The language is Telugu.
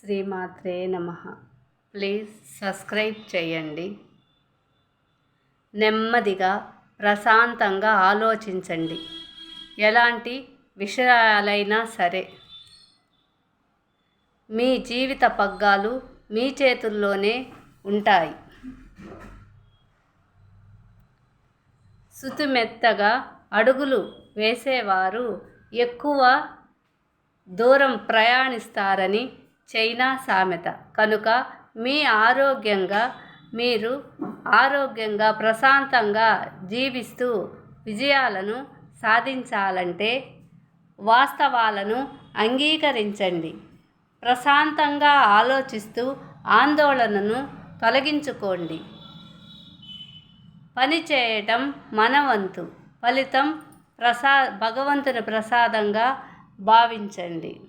శ్రీమాత్రే నమ. ప్లీజ్ సబ్స్క్రైబ్ చేయండి. నెమ్మదిగా ప్రశాంతంగా ఆలోచించండి. ఎలాంటి విషయాలైనా సరే. మీ జీవిత పగ్గాలు మీ చేతుల్లోనే ఉంటాయి. సుతిమెత్తగా అడుగులు వేసేవారు ఎక్కువ దూరం ప్రయాణిస్తారని చైనా సామెత. కనుక మీ ఆరోగ్యంగా మీరు ఆరోగ్యంగా ప్రశాంతంగా జీవిస్తూ విజయాలను సాధించాలంటే వాస్తవాలను అంగీకరించండి. ప్రశాంతంగా ఆలోచిస్తూ ఆందోళనను తొలగించుకోండి. పని చేయటం మనవంతు. ఫలితం ప్రసా భగవంతుని ప్రసాదంగా భావించండి.